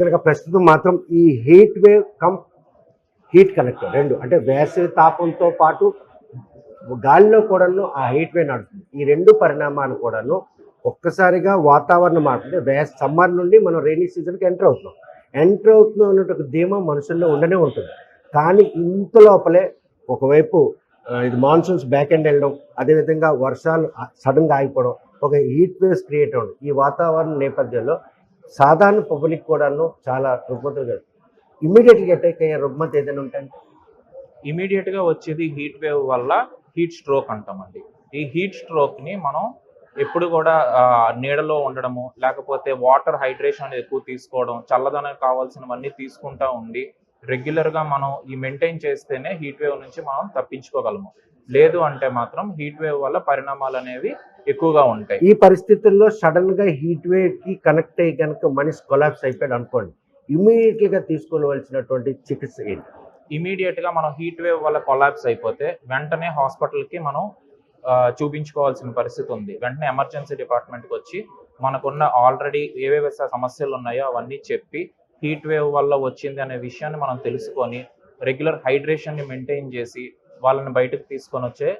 కనుక ప్రస్తుతం మాత్రం ఈ heat wave cum heat collector రెండు అంటే వేసవి తాపంతో పాటు గాలిలో కూడాను ఆ హీట్ వేవ్ నడుస్తుంది. ఈ రెండు పరిణామాలు కూడాను ఒక్కసారిగా వాతావరణం మారుతుంది. వేస సమ్మర్ నుండి మనం రైనీ సీజన్కి ఎంటర్ అవుతున్నాం. ఎంటర్ అవుతున్నాం అన్నట్టు ఒక ధీమా మనుషుల్లో ఉండనే ఉంటుంది. కానీ ఇంత లోపలే ఒకవైపు ఇది మాన్సూన్స్ బ్యాక్ ఎండ్ వెళ్ళడం అదేవిధంగా వర్షాలు సడన్గా ఆగిపోవడం ఒక హీట్ వేవ్స్ క్రియేట్ అవ్వడం ఈ వాతావరణ నేపథ్యంలో సాధారణ పబ్లిక్ కూడాను చాలా రుగ్మతలు ఇమీడియట్గా అటాక్ అయ్యే రుగ్మత ఏదైనా ఉంటాయి ఇమీడియట్గా వచ్చేది హీట్ వేవ్ వల్ల హీట్ స్ట్రోక్ అంటామండి. ఈ హీట్ స్ట్రోక్ని మనం ఎప్పుడు కూడా నీడలో ఉండడము లేకపోతే వాటర్ హైడ్రేషన్ అనేది ఎక్కువ తీసుకోవడం చల్లదనం కావాల్సినవన్నీ తీసుకుంటా ఉండి రెగ్యులర్గా మనం ఈ మెయింటైన్ చేస్తేనే హీట్ వేవ్ నుంచి మనం తప్పించుకోగలము. లేదు అంటే మాత్రం హీట్ వేవ్ వల్ల పరిణామాలు అనేవి ఎక్కువగా ఉంటాయి. ఈ పరిస్థితుల్లో సడన్గా హీట్ వేవ్కి కనెక్ట్ అయ్యి కనుక మనిషి కొలాప్స్ అయిపోయాడు అనుకోండి ఇమీడియట్గా తీసుకోవలసినటువంటి చికిత్స ఏంటి? ఇమీడియట్గా మనం హీట్ వేవ్ వల్ల కొలాప్స్ అయిపోతే వెంటనే హాస్పిటల్కి మనం చూపించుకోవాల్సిన పరిస్థితి ఉంది. వెంటనే ఎమర్జెన్సీ డిపార్ట్మెంట్కి వచ్చి మనకున్న ఆల్రెడీ ఏవేవి సమస్యలు ఉన్నాయో అవన్నీ చెప్పి హీట్ వేవ్ వల్ల వచ్చింది అనే విషయాన్ని మనం తెలుసుకొని రెగ్యులర్ హైడ్రేషన్ని మెయింటైన్ చేసి వాళ్ళని బయటకు తీసుకొని వచ్చే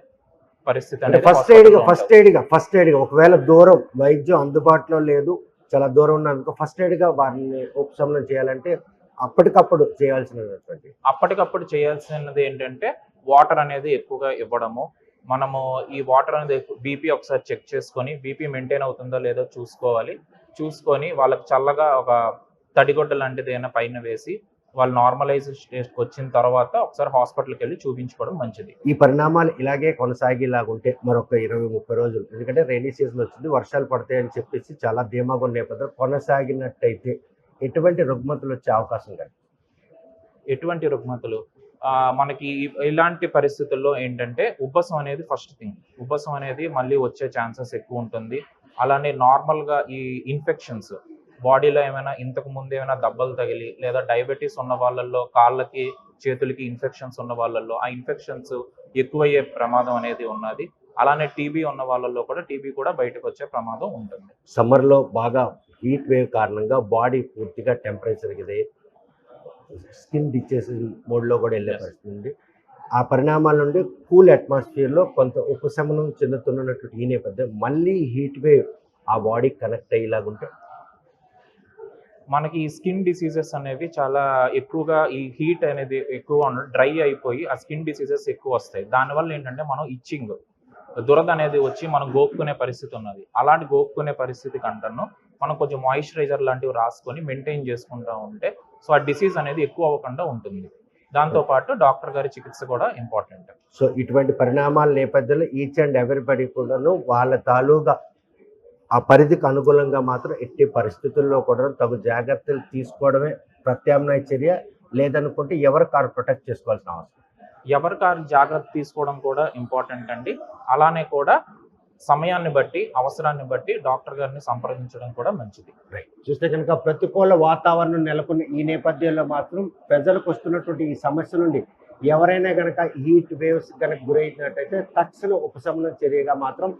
పరిస్థితి అంటే ఫస్ట్ ఎయిడ్గా ఫస్ట్ ఎయిడ్గా ఫస్ట్ ఎయిడ్గా ఒకవేళ దూరం వైద్యం అందుబాటులో లేదు చాలా దూరం ఉన్నందుకు ఫస్ట్ ఎయిడ్గా వారిని ఉపశమనం చేయాలంటే అప్పటికప్పుడు చేయాల్సినటువంటి అప్పటికప్పుడు చేయాల్సినది ఏంటంటే వాటర్ అనేది ఎక్కువగా ఇవ్వడము. మనము ఈ వాటర్ అనేది బీపీ ఒకసారి చెక్ చేసుకొని బీపీ మెయింటైన్ అవుతుందో లేదో చూసుకోవాలి. చూసుకొని వాళ్ళకి చల్లగా ఒక తడిగొడ్డ లాంటిది ఏమైనా పైన వేసి వాళ్ళు నార్మలైజ్ స్టేజ్కి వచ్చిన తర్వాత ఒకసారి హాస్పిటల్కి వెళ్ళి చూపించుకోవడం మంచిది. ఈ పరిణామాలు ఇలాగే కొనసాగేలాగుంటే మరొక ఇరవై ముప్పై రోజులు ఎందుకంటే రైనీ సీజన్ వచ్చింది వర్షాలు పడతాయని చెప్పేసి చాలా ధీమాగా ఉన్న నేపథ్యంలో కొనసాగినట్టయితే ఎటువంటి రుగ్మతలు వచ్చే అవకాశం కానీ ఎటువంటి రుగ్మతలు? మనకి ఇలాంటి పరిస్థితుల్లో ఏంటంటే ఉబ్బసం అనేది ఫస్ట్ థింగ్ ఉబ్బసం అనేది మళ్ళీ వచ్చే ఛాన్సెస్ ఎక్కువ ఉంటుంది. అలానే నార్మల్గా ఈ ఇన్ఫెక్షన్స్ బాడీలో ఏమైనా ఇంతకు ముందు ఏమైనా దెబ్బలు తగిలి లేదా డయాబెటీస్ ఉన్న వాళ్ళల్లో కాళ్ళకి చేతులకి ఇన్ఫెక్షన్స్ ఉన్న వాళ్ళల్లో ఆ ఇన్ఫెక్షన్స్ ఎక్కువయ్యే ప్రమాదం అనేది ఉన్నది. అలానే టీబీ ఉన్న వాళ్ళల్లో కూడా టీబీ కూడా బయటకు వచ్చే ప్రమాదం ఉంటుంది. సమ్మర్లో బాగా హీట్ వేవ్ కారణంగా బాడీ పూర్తిగా టెంపరేచర్ ఇది స్కిన్ డిచ్చేసి మోడ్లో కూడా వెళ్ళే. పరిస్థితి ఉంది. ఆ పరిణామాల నుండి కూల్ అట్మాస్ఫియర్లో కొంత ఉపశమనం చెందుతున్నటువంటి ఈ నేపథ్యం మళ్ళీ హీట్ వేవ్ ఆ బాడీకి కనెక్ట్ అయ్యేలాగుంటే మనకి ఈ స్కిన్ డిసీజెస్ అనేవి చాలా ఎక్కువగా ఈ హీట్ అనేది ఎక్కువ డ్రై అయిపోయి ఆ స్కిన్ డిసీజెస్ ఎక్కువ వస్తాయి. దానివల్ల ఏంటంటే మనం ఇచ్చింగ్ దురద అనేది వచ్చి మనం గోక్కునే పరిస్థితి ఉన్నది. అలాంటి గోక్కునే పరిస్థితి కంటను మనం కొంచెం మాయిశ్చరైజర్ లాంటివి రాసుకొని మెయింటైన్ చేసుకుంటూ ఉంటే సో ఆ డిసీజ్ అనేది ఎక్కువ అవ్వకుండా ఉంటుంది. దాంతోపాటు డాక్టర్ గారి చికిత్స కూడా ఇంపార్టెంట్ సో ఇటువంటి పరిణామాల నేపథ్యంలో ఈచ్ అండ్ ఎవరిబడి కూడాను వాళ్ళ తాలూగా ఆ పరిధికి అనుకూలంగా మాత్రం ఎట్టి పరిస్థితుల్లో కూడా తగు జాగ్రత్తలు తీసుకోవడమే ప్రత్యామ్నాయ చర్య. లేదనుకుంటే ఎవరు కారు ప్రొటెక్ట్ చేసుకోవాల్సిన అవసరం. ఎవరికారు జాగ్రత్త తీసుకోవడం కూడా ఇంపార్టెంట్ అండి. అలానే కూడా సమయాన్ని బట్టి అవసరాన్ని బట్టి డాక్టర్ గారిని సంప్రదించడం కూడా మంచిది. చూస్తే కనుక ప్రతికూల వాతావరణం నెలకొన్న ఈ నేపథ్యంలో మాత్రం ప్రజలకు వస్తున్నటువంటి ఈ సమస్య నుండి ఎవరైనా కనుక హీట్ వేవ్స్ కనుక గురైనట్టయితే తక్షణ ఉపశమన చర్యగా మాత్రం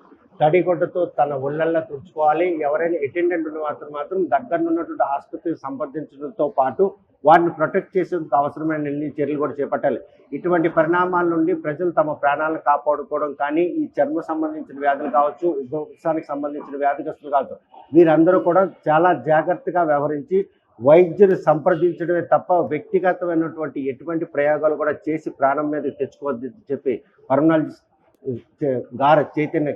తడిగొడ్డతో తన ఒళ్ళల్లో తుడుచుకోవాలి. ఎవరైనా అటెండెంట్ ఉన్న మాత్రం మాత్రం దగ్గర ఉన్నటువంటి ఆసుపత్రికి సంప్రదించడంతో పాటు వారిని ప్రొటెక్ట్ చేసేందుకు అవసరమైన అన్ని చర్యలు కూడా చేపట్టాలి. ఇటువంటి పరిణామాల నుండి ప్రజలు తమ ప్రాణాలను కాపాడుకోవడం కానీ ఈ చర్మ సంబంధించిన వ్యాధులు కావచ్చు ఉద్యోగానికి సంబంధించిన వ్యాధిగ్రస్తులు కావచ్చు వీరందరూ కూడా చాలా జాగ్రత్తగా వ్యవహరించి వైద్యులు సంప్రదించడమే తప్ప వ్యక్తిగతమైనటువంటి ఎటువంటి ప్రయోగాలు కూడా చేసి ప్రాణం మీద తెచ్చుకోవద్దని చెప్పి పర్మనాలజిస్ట్ గార చైతన్య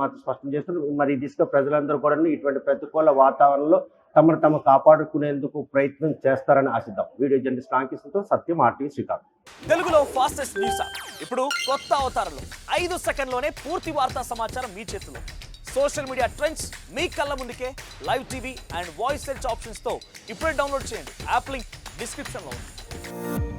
మాత్రం స్పష్టం చేస్తున్నారు. మరి దిశగా ప్రజలందరూ కూడా ఇటువంటి ప్రతికూల వాతావరణంలో తమను తమ కాపాడుకునేందుకు ప్రయత్నం చేస్తారని ఆశిద్దాం. వీడియో జర్నలిస్ట్ రాంకిషన్తో సత్యం ఆర్టీ శ్రీకాంత్. తెలుగులో ఫాస్టెస్ట్ న్యూస్ ఇప్పుడు కొత్త అవతారంలో. ఐదు సెకండ్లోనే పూర్తి వార్తా సమాచారం మీ చేతిలో. సోషల్ మీడియా ట్రెండ్స్ మీ కళ్ళ ముందుకే. Live TV and voice search ఆప్షన్స్తో ఇప్పుడే డౌన్లోడ్ చేయండి. యాప్ లింక్ డిస్క్రిప్షన్లో ఉంది.